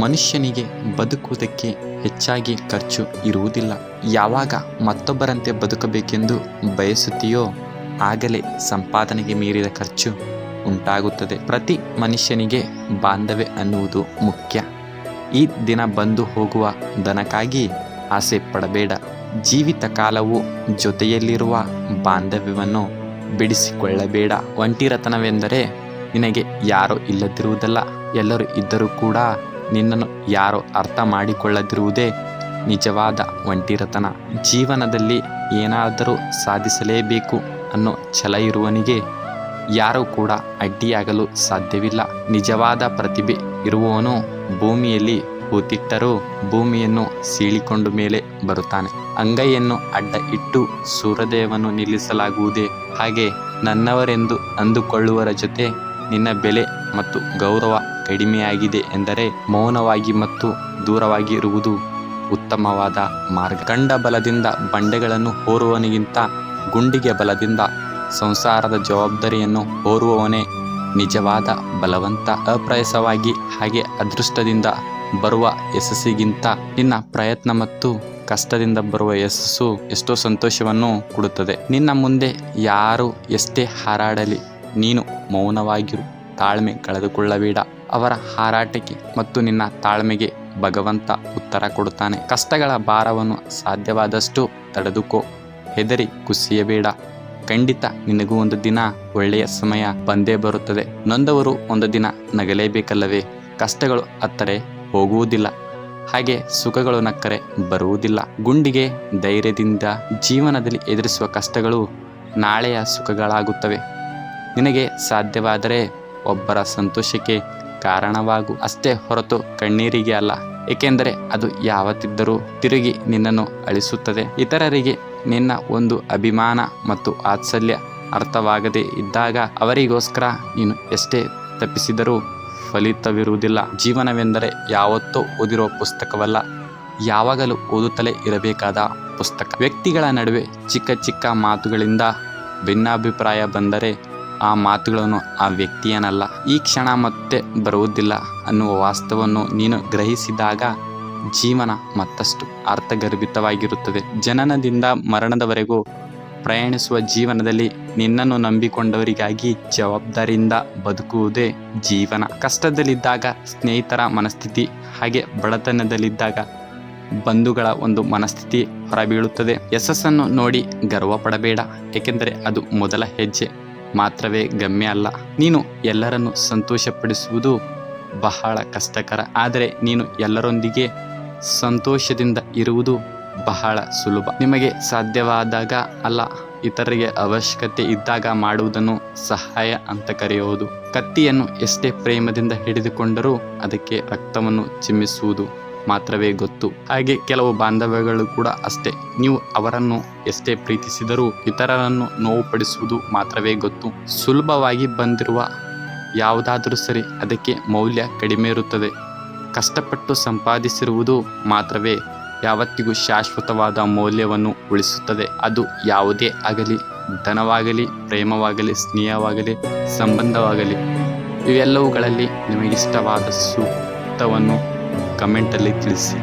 ಮನುಷ್ಯನಿಗೆ ಬದುಕುವುದಕ್ಕೆ ಹೆಚ್ಚಾಗಿ ಖರ್ಚು ಇರುವುದಿಲ್ಲ. ಯಾವಾಗ ಮತ್ತೊಬ್ಬರಂತೆ ಬದುಕಬೇಕೆಂದು ಬಯಸುತ್ತೀಯೋ, ಆಗಲೇ ಸಂಪಾದನೆಗೆ ಮೀರಿದ ಖರ್ಚು ಉಂಟಾಗುತ್ತದೆ. ಪ್ರತಿ ಮನುಷ್ಯನಿಗೆ ಬಾಂಧವ್ಯ ಅನ್ನುವುದು ಮುಖ್ಯ. ಈ ದಿನ ಬಂದು ಹೋಗುವ ದನಕ್ಕಾಗಿ ಆಸೆ ಪಡಬೇಡ. ಜೀವಿತ ಕಾಲವು ಜೊತೆಯಲ್ಲಿರುವ ಬಾಂಧವ್ಯವನ್ನು ಬಿಡಿಸಿಕೊಳ್ಳಬೇಡ. ಒಂಟಿರತನವೆಂದರೆ ನಿನಗೆ ಯಾರೋ ಇಲ್ಲದಿರುವುದಲ್ಲ, ಎಲ್ಲರೂ ಇದ್ದರೂ ಕೂಡ ನಿನ್ನನ್ನು ಯಾರೋ ಅರ್ಥ ಮಾಡಿಕೊಳ್ಳದಿರುವುದೇ ನಿಜವಾದ ಒಂಟಿರತನ. ಜೀವನದಲ್ಲಿ ಏನಾದರೂ ಸಾಧಿಸಲೇಬೇಕು ಅನ್ನೋ ಛಲ ಇರುವವನಿಗೆ ಯಾರೂ ಕೂಡ ಅಡ್ಡಿಯಾಗಲು ಸಾಧ್ಯವಿಲ್ಲ. ನಿಜವಾದ ಪ್ರತಿಭೆ ಇರುವವನು ಭೂಮಿಯಲ್ಲಿ ಹೂತಿಟ್ಟರೂ ಭೂಮಿಯನ್ನು ಸೀಳಿಕೊಂಡು ಮೇಲೆ ಬರುತ್ತಾನೆ. ಅಂಗೈಯನ್ನು ಅಡ್ಡ ಇಟ್ಟು ಸೂರ್ಯದೇವನು ನಿಲ್ಲಿಸಲಾಗುವುದೇ? ಹಾಗೆ ನನ್ನವರೆಂದು ಅಂದುಕೊಳ್ಳುವರ ಜೊತೆ ನಿನ್ನ ಬೆಲೆ ಮತ್ತು ಗೌರವ ಕಡಿಮೆಯಾಗಿದೆ ಎಂದರೆ ಮೌನವಾಗಿ ಮತ್ತು ದೂರವಾಗಿ ಇರುವುದು ಉತ್ತಮವಾದ ಮಾರ್ಗ. ಕಂಡ ಬಲದಿಂದ ಬಂಡೆಗಳನ್ನು ಹೋರುವವನಿಗಿಂತ ಗುಂಡಿಗೆ ಬಲದಿಂದ ಸಂಸಾರದ ಜವಾಬ್ದಾರಿಯನ್ನು ಹೋರುವವನೇ ನಿಜವಾದ ಬಲವಂತ. ಅಪ್ರಯಸವಾಗಿ ಹಾಗೆ ಅದೃಷ್ಟದಿಂದ ಬರುವ ಯಶಸ್ಸಿಗಿಂತ ನಿನ್ನ ಪ್ರಯತ್ನ ಮತ್ತು ಕಷ್ಟದಿಂದ ಬರುವ ಯಶಸ್ಸು ಎಷ್ಟೋ ಸಂತೋಷವನ್ನು ಕೊಡುತ್ತದೆ. ನಿನ್ನ ಮುಂದೆ ಯಾರು ಎಷ್ಟೇ ಹಾರಾಡಲಿ, ನೀನು ಮೌನವಾಗಿರು. ತಾಳ್ಮೆ ಕಳೆದುಕೊಳ್ಳಬೇಡ. ಅವರ ಹಾರಾಟಕ್ಕೆ ಮತ್ತು ನಿನ್ನ ತಾಳ್ಮೆಗೆ ಭಗವಂತ ಉತ್ತರ ಕೊಡುತ್ತಾನೆ. ಕಷ್ಟಗಳ ಭಾರವನ್ನು ಸಾಧ್ಯವಾದಷ್ಟು ತಡೆದುಕೋ. ಹೆದರಿ ಕುಸಿಯಬೇಡ. ಖಂಡಿತ ನಿನಗೂ ಒಂದು ದಿನ ಒಳ್ಳೆಯ ಸಮಯ ಬಂದೇ ಬರುತ್ತದೆ. ನೊಂದವರು ಒಂದು ದಿನ ನಗಲೇಬೇಕಲ್ಲವೇ? ಕಷ್ಟಗಳು ಅತ್ತರೆ ಹೋಗುವುದಿಲ್ಲ. ಹಾಗೆ ಸುಖಗಳು ನಕ್ಕರೆ ಬರುವುದಿಲ್ಲ. ಗುಂಡಿಗೆ ಧೈರ್ಯದಿಂದ ಜೀವನದಲ್ಲಿ ಎದುರಿಸುವ ಕಷ್ಟಗಳು ನಾಳೆಯ ಸುಖಗಳಾಗುತ್ತವೆ. ನಿನಗೆ ಸಾಧ್ಯವಾದರೆ ಒಬ್ಬರ ಸಂತೋಷಕ್ಕೆ ಕಾರಣವಾಗು. ಅಷ್ಟೇ ಹೊರತು ಕಣ್ಣೀರಿಗೆ ಅಲ್ಲ, ಏಕೆಂದರೆ ಅದು ಯಾವತ್ತಿದ್ದರೂ ತಿರುಗಿ ನಿನ್ನನ್ನು ಅಳಿಸುತ್ತದೆ. ಇತರರಿಗೆ ನಿನ್ನ ಒಂದು ಅಭಿಮಾನ ಮತ್ತು ಆತ್ಸಲ್ಯ ಅರ್ಥವಾಗದೇ ಇದ್ದಾಗ ಅವರಿಗೋಸ್ಕರ ನೀನು ಎಷ್ಟೇ ತಪ್ಪಿಸಿದರೂ ಫಲಿತವಿರುವುದಿಲ್ಲ. ಜೀವನವೆಂದರೆ ಯಾವತ್ತೂ ಓದಿರೋ ಪುಸ್ತಕವಲ್ಲ, ಯಾವಾಗಲೂ ಓದುತ್ತಲೇ ಇರಬೇಕಾದ ಪುಸ್ತಕ. ವ್ಯಕ್ತಿಗಳ ನಡುವೆ ಚಿಕ್ಕ ಚಿಕ್ಕ ಮಾತುಗಳಿಂದ ಭಿನ್ನಾಭಿಪ್ರಾಯ ಬಂದರೆ ಆ ಮಾತುಗಳನ್ನು ಆ ವ್ಯಕ್ತಿಯನಲ್ಲ. ಈ ಕ್ಷಣ ಮತ್ತೆ ಬರುವುದಿಲ್ಲ ಅನ್ನುವ ವಾಸ್ತವವನ್ನು ನೀನು ಗ್ರಹಿಸಿದಾಗ ಜೀವನ ಮತ್ತಷ್ಟು ಅರ್ಥಗರ್ಭಿತವಾಗಿರುತ್ತದೆ. ಜನನದಿಂದ ಮರಣದವರೆಗೂ ಪ್ರಯಾಣಿಸುವ ಜೀವನದಲ್ಲಿ ನಿನ್ನನ್ನು ನಂಬಿಕೊಂಡವರಿಗಾಗಿ ಜವಾಬ್ದಾರಿಯಿಂದ ಬದುಕುವುದೇ ಜೀವನ. ಕಷ್ಟದಲ್ಲಿದ್ದಾಗ ಸ್ನೇಹಿತರ ಮನಸ್ಥಿತಿ, ಹಾಗೆ ಬಡತನದಲ್ಲಿದ್ದಾಗ ಬಂಧುಗಳ ಒಂದು ಮನಸ್ಥಿತಿ ಹೊರಬೀಳುತ್ತದೆ. ಯಶಸ್ಸನ್ನು ನೋಡಿ ಗರ್ವ ಪಡಬೇಡ ಏಕೆಂದರೆ ಅದು ಮೊದಲ ಹೆಜ್ಜೆ. ಮಾತ್ರವೇ ಗಮ್ಯ ಅಲ್ಲ. ನೀನು ಎಲ್ಲರನ್ನು ಸಂತೋಷಪಡಿಸುವುದು ಬಹಳ ಕಷ್ಟಕರ. ಆದರೆ ನೀನು ಎಲ್ಲರೊಂದಿಗೆ ಸಂತೋಷದಿಂದ ಇರುವುದು ಬಹಳ ಸುಲಭ. ನಿಮಗೆ ಸಾಧ್ಯವಾದಾಗ ಅಲ್ಲ, ಇತರರಿಗೆ ಅವಶ್ಯಕತೆ ಇದ್ದಾಗ ಮಾಡುವುದನ್ನು ಸಹಾಯ ಅಂತ ಕರೆಯುವುದು. ಕತ್ತಿಯನ್ನು ಎಷ್ಟೇ ಪ್ರೇಮದಿಂದ ಹಿಡಿದುಕೊಂಡರೂ ಅದಕ್ಕೆ ರಕ್ತವನ್ನು ಚಿಮ್ಮಿಸುವುದು ಮಾತ್ರವೇ ಗೊತ್ತು. ಹಾಗೆ ಕೆಲವು ಬಾಂಧವ್ಯಗಳು ಕೂಡ ಅಷ್ಟೇ. ನೀವು ಅವರನ್ನು ಎಷ್ಟೇ ಪ್ರೀತಿಸಿದರೂ ಇತರರನ್ನು ನೋವುಪಡಿಸುವುದು ಮಾತ್ರವೇ ಗೊತ್ತು. ಸುಲಭವಾಗಿ ಬಂದಿರುವ ಯಾವುದಾದರೂ ಸರಿ ಅದಕ್ಕೆ ಮೌಲ್ಯ ಕಡಿಮೆ ಇರುತ್ತದೆ. ಕಷ್ಟಪಟ್ಟು ಸಂಪಾದಿಸಿರುವುದು ಮಾತ್ರವೇ ಯಾವತ್ತಿಗೂ ಶಾಶ್ವತವಾದ ಮೌಲ್ಯವನ್ನು ಉಳಿಸುತ್ತದೆ. ಅದು ಯಾವುದೇ ಆಗಲಿ, ಧನವಾಗಲಿ, ಪ್ರೇಮವಾಗಲಿ, ಸ್ನೇಹವಾಗಲಿ, ಸಂಬಂಧವಾಗಲಿ, ಇವೆಲ್ಲವುಗಳಲ್ಲಿ ನಿಮಗಿಷ್ಟವಾದ ಸೂಕ್ತವನ್ನು ಕಮೆಂಟಲ್ಲಿ ತಿಳಿಸಿ